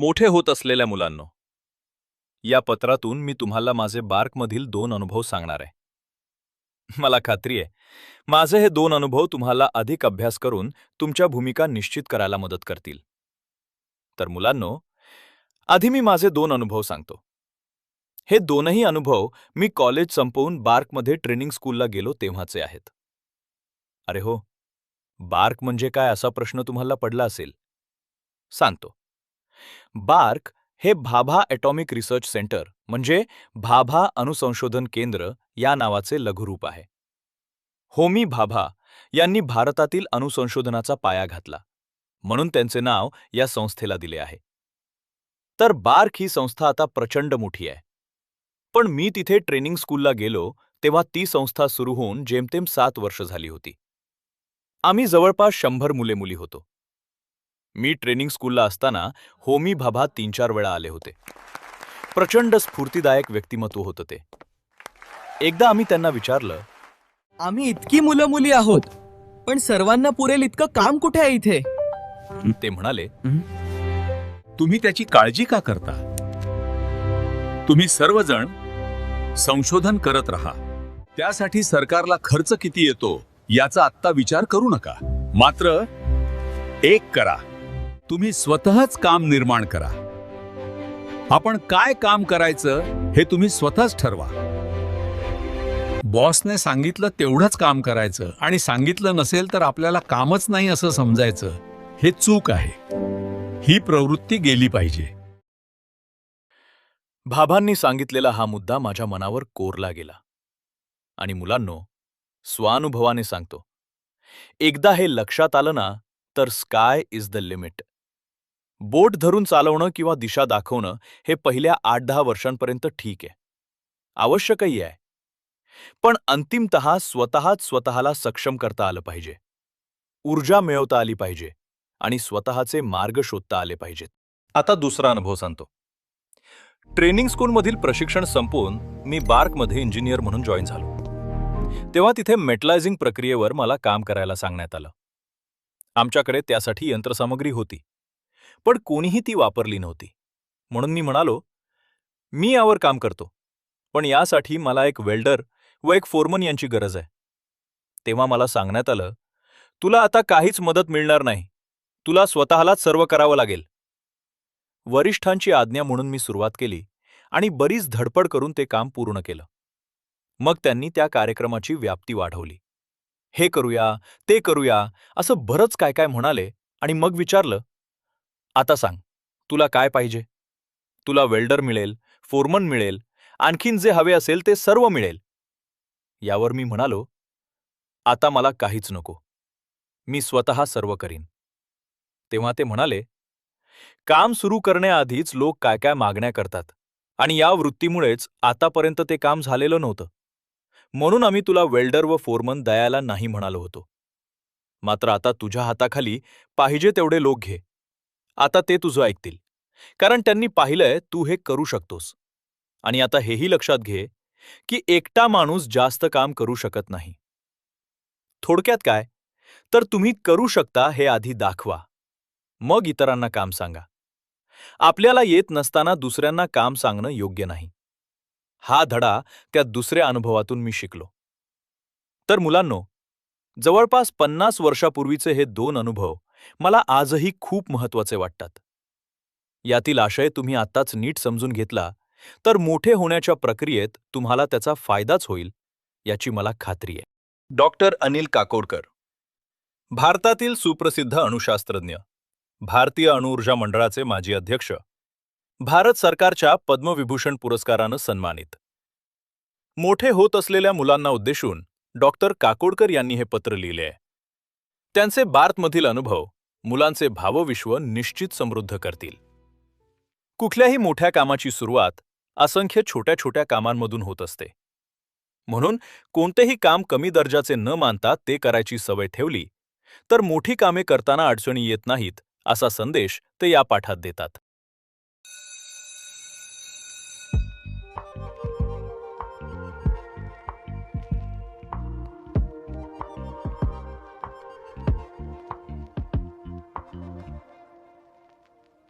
मोठे होत असलेल्या मुलांनो या पत्रातून मी तुम्हाला माझे बार्कमधील दोन अनुभव सांगणार आहे. मला खात्री आहे माझे हे दोन अनुभव तुम्हाला अधिक अभ्यास करून तुमच्या भूमिका निश्चित करायला मदत करतील. तर मुलांनो आधी मी माझे दोन अनुभव सांगतो. हे दोनही अनुभव मी कॉलेज संपवून बार्कमध्ये ट्रेनिंग स्कूलला गेलो तेव्हाचे आहेत. अरे हो बार्क म्हणजे काय असा प्रश्न तुम्हाला पडला असेल? सांगतो. बार्क हे भाभा ॲटॉमिक रिसर्च सेंटर म्हणजे भाभा अणुसंशोधन केंद्र या नावाचे लघुरूप आहे. होमी भाभा यांनी भारतातील अणुसंशोधनाचा पाया घातला म्हणून त्यांचे नाव या संस्थेला दिले आहे. तर बार्क ही संस्था आता प्रचंड मोठी आहे. पण मी तिथे ट्रेनिंग स्कूलला गेलो तेव्हा ती संस्था सुरू होऊन जेमतेम सात वर्ष झाली होती. आम्ही जवळपास शंभर मुले मुली होतो. मी ट्रेनिंग स्कूलला असताना होमी भाभा तीन चार वेळा आले होते. प्रचंड स्फूर्तीदायक व्यक्तिमत्व होतं ते. एकदा आम्ही त्यांना विचारलं आम्ही इतकी मुलं मुली आहोत पण सर्वांना पुरेल इतकं काम कुठे आहे इथे? ते म्हणाले तुम्ही त्याची काळजी का करता? तुम्ही सर्वजण संशोधन करत राहा. त्यासाठी सरकारला खर्च किती येतो याचा आत्ता विचार करू नका. मात्र एक करा. तुम्ही स्वतःच काम निर्माण करा. आपण काय काम करायचं हे तुम्ही स्वतःच ठरवा. बॉसने सांगितलं तेवढंच काम करायचं आणि सांगितलं नसेल तर आपल्याला कामच नाही असं समजायचं हे चूक आहे. ही प्रवृत्ती गेली पाहिजे. भाभांनी सांगितलेला हा मुद्दा माझ्या मनावर कोरला गेला. आणि मुलांनो स्वानुभवाने सांगतो. एकदा हे लक्षात आलं ना तर sky is the limit boat धरून चालवणं किंवा दिशा दाखवणं हे पहिल्या आठ दहा वर्षांपर्यंत ठीक आहे. आवश्यकही आहे. पण अंतिमत स्वतःच स्वतःला सक्षम करता आलं पाहिजे. ऊर्जा मिळवता आली पाहिजे आणि स्वतःचे मार्ग शोधता आले पाहिजेत. आता दुसरा अनुभव सांगतो. ट्रेनिंग स्कूलमधील प्रशिक्षण संपवून मी बार्कमध्ये इंजिनियर म्हणून जॉईन झालो. तेव्हा तिथे मेटलायझिंग प्रक्रियेवर मला काम करायला सांगण्यात आलं. आमच्याकडे त्यासाठी यंत्रसामग्री होती. पण कोणीही ती वापरली नव्हती. म्हणून मी म्हणालो मी यावर काम करतो पण यासाठी मला एक वेल्डर व एक फोरमन यांची गरज आहे. तेव्हा मला सांगण्यात आलं तुला आता काहीच मदत मिळणार नाही. तुला स्वतःलाच सर्व करावं लागेल. वरिष्ठांची आज्ञा म्हणून मी सुरुवात केली आणि बरीच धडपड करून ते काम पूर्ण केलं. मग त्यांनी त्या कार्यक्रमाची व्याप्ती वाढवली. हे करूया ते करूया असं बरंच काय काय म्हणाले आणि मग विचारलं आता सांग तुला काय पाहिजे? तुला वेल्डर मिळेल फोरमन मिळेल आणखीन जे हवे असेल ते सर्व मिळेल. यावर मी म्हणालो आता मला काहीच नको. मी स्वतः सर्व करीन. तेव्हा ते म्हणाले काम सुरू करण्याआधीच लोक काय काय मागण्या करतात आणि या वृत्तीमुळेच आतापर्यंत ते काम झालेलं नव्हतं. म्हणून आम्ही तुला वेल्डर व फोरमन दयाला नाही म्हणालो होतो. मात्र आता तुझ्या हाताखाली पाहिजे तेवढे लोक घे. आता ते तुझं ऐकतील. कारण त्यांनी पाहिलंय तू हे करू शकतोस. आणि आता हेही लक्षात घे की एकटा माणूस जास्त काम करू शकत नाही. थोडक्यात काय? तर तुम्ही करू शकता हे आधी दाखवा. मग इतरांना काम सांगा. आपल्याला येत नसताना दुसऱ्यांना काम सांगणं योग्य नाही. हा धडा त्या दुसऱ्या अनुभवातून मी शिकलो. तर मुलांनो जवळपास पन्नास वर्षापूर्वीचे हे दोन अनुभव मला आजही खूप महत्त्वाचे वाटतात. यातील आशय तुम्ही आत्ताच नीट समजून घेतला तर मोठे होण्याच्या प्रक्रियेत तुम्हाला त्याचा फायदाच होईल याची मला खात्री आहे. डॉक्टर अनिल काकोडकर. भारतातील सुप्रसिद्ध अणुशास्त्रज्ञ भारतीय अणुऊर्जा मंडळाचे माजी अध्यक्ष भारत सरकारच्या पद्मविभूषण पुरस्कारानं सन्मानित. मोठे होत असलेल्या मुलांना उद्देशून डॉक्टर काकोडकर यांनी हे पत्र लिहिले आहे. त्यांचे बार्थमधील अनुभव मुलांचे भावविश्व निश्चित समृद्ध करतील. कुठल्याही मोठ्या कामाची सुरुवात असंख्य छोट्या छोट्या कामांमधून होत असते. म्हणून कोणतेही काम कमी दर्जाचे न मानता ते करायची सवय ठेवली तर मोठी कामे करताना अडचणी येत नाहीत असा संदेश ते या पाठात देतात.